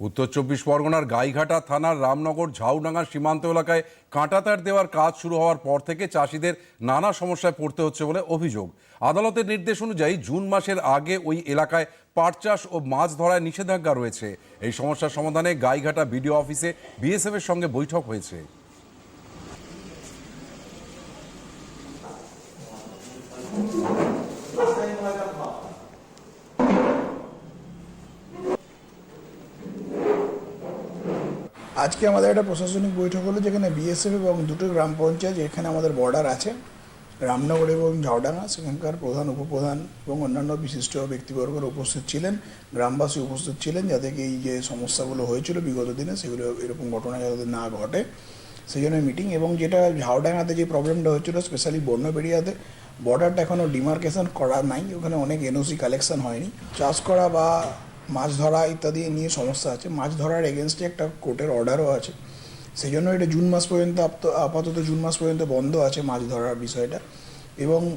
উত্তর চব্বিশ পরগনার গাইঘাটা থানার রামনগর ঝাউডাঙ্গা সীমান্ত এলাকায় কাঁটাতার দেওয়ার কাজ শুরু হওয়ার পর থেকে চাষিদের নানা সমস্যায় পড়তে হচ্ছে বলে অভিযোগ। আদালতের নির্দেশ অনুযায়ী জুন মাসের আগে ওই এলাকায় পাট চাষ ও মাছ ধরায় নিষেধাজ্ঞা রয়েছে। এই সমস্যার সমাধানে গাইঘাটা বিডিও অফিসে বিএসএফ এর সঙ্গে বৈঠক হয়েছে। আজকে আমাদের একটা প্রশাসনিক বৈঠক হলো, যেখানে বিএসএফ এবং দুটো গ্রাম পঞ্চায়েত, যেখানে আমাদের বর্ডার আছে, রামনগর এবং ঝাউডাঙ্গা, সেখানকার প্রধান, উপপ্রধান এবং অন্যান্য বিশিষ্ট ব্যক্তিবর্গরা উপস্থিত ছিলেন, গ্রামবাসী উপস্থিত ছিলেন, যাতে কি এই যে সমস্যাগুলো হয়েছিল বিগত দিনে, সেগুলো এরকম ঘটনা যাতে না ঘটে। সেই জন্য মিটিং এবং যেটা ঝাউডাঙ্গাতে যে প্রবলেমটা হচ্ছিল স্পেশালি বন্যবেড়িয়াতে বর্ডারটা এখনও ডিমার্কেশন করা নাই, ওখানে অনেক এনওসি কালেকশন হয়নি। চাষ করা বা মাছ ধরা ইত্যাদি নিয়ে সমস্যা আছে। মাছ ধরার এগেনস্টে একটা কোর্টের অর্ডারও আছে। সেই জন্য এটা জুন মাস পর্যন্ত আপাত- আপাতত জুন মাস পর্যন্ত বন্ধ আছে মাছ ধরার বিষয়টা। এবং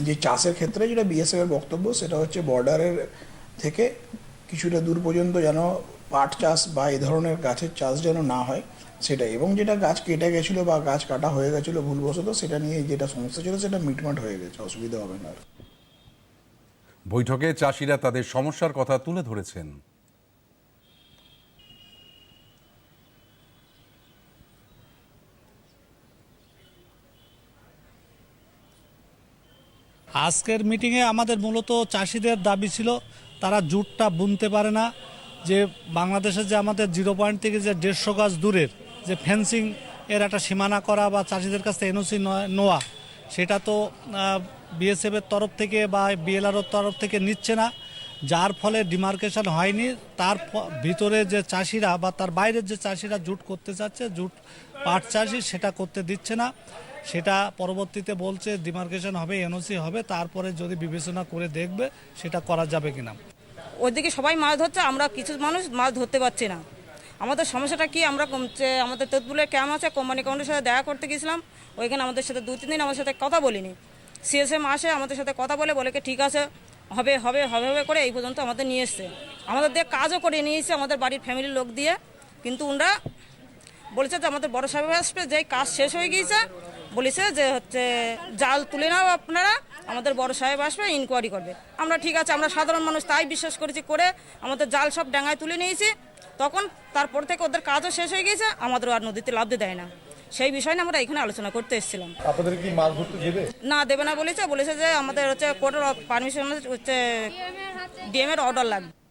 যে চাষের ক্ষেত্রে যেটা বিএসএফ এর বক্তব্য, সেটা হচ্ছে বর্ডারের থেকে কিছুটা দূর পর্যন্ত যেন পাট চাষ বা এই ধরনের গাছের চাষ যেন না হয় সেটা এবং যেটা গাছ কেটে গেছিল বা গাছ কাটা হয়ে গেছিল ভুলবশত, সেটা নিয়ে যেটা সমস্যা ছিল, সেটা মিটমাট হয়ে গেছে। অসুবিধা হবে না আর। বৈঠকে চাষিরা তাদের সমস্যার কথা তুলে ধরেছেন। আজকের মিটিংয়ে আমাদের মূলত চাষিদের দাবি ছিল, তারা জুটটা বুনতে পারে না, যে বাংলাদেশের যে আমাদের জিরো পয়েন্ট থেকে যে দেড়শো গাছ দূরের যে ফেন্সিং এর একটা সীমানা করা বা চাষিদের কাছ এনওসি নেওয়া সেটা তো বিএসএফের তরফ থেকে বা বিএলআরওর তরফ থেকে নিচ্ছে না। যার ফলে ডিমার্কেশন হয়নি। তার ভিতরে যে চাষিরা বা তার বাইরের যে চাষিরা জুট করতে চাচ্ছে, জুট পাট চাষি সেটা করতে দিচ্ছে না। সেটা পরবর্তীতে বলছে ডিমার্কেশন হবে এনওসি হবে। তারপরে যদি বিবেচনা করে দেখবে সেটা করা যাবে কিনা। ওইদিকে সবাই মাছ ধরছে, আমরা কিছু মানুষ মাছ ধরতে পারছি না। আমাদের সমস্যাটা কি? আমরা আমাদের তেঁতুলের ক্যাম্প আছে, কোম্পানি কাউন্টের সাথে দেখা করতে গেছিলাম। ওইখানে আমাদের সাথে দু তিন দিন আমাদের সাথে কথা বলিনি। সিএসএম আসে, আমাদের সাথে কথা বলে বলে ঠিক আছে, হবে হবে হবে হবে করে এই পর্যন্ত আমাদের নিয়ে এসছে। আমাদের দিয়ে কাজও করে নিয়ে এসছে আমাদের বাড়ির ফ্যামিলির লোক দিয়ে। কিন্তু ওনারা বলেছে যে আমাদের বড় সাহেব আসবে, যেই কাজ শেষ হয়ে গিয়েছে, বলেছে যে হচ্ছে জাল তুলে নাও আপনারা, আমাদের বড় সাহেব আসবে ইনকোয়ারি করবে। আমরা ঠিক আছে, আমরা সাধারণ মানুষ, তাই বিশ্বাস করেছি করে আমাদের জাল সব ডাঙায় তুলে নিয়েছি। তখন তারপর থেকে ওদের কাজও শেষ হয়ে গিয়েছে আমাদের আর নদীতে লাভতে দেয় না। সেই বিষয় নিয়ে আমরা এখানে আলোচনা করতে এসেছিলাম। আপনাদের কি মাছ ধরতে দেবে? না দেবে না বলেছে বলেছে যে আমাদের হচ্ছে কোর্টের পারমিশন হচ্ছে ডিএম এর অর্ডার লাগবে।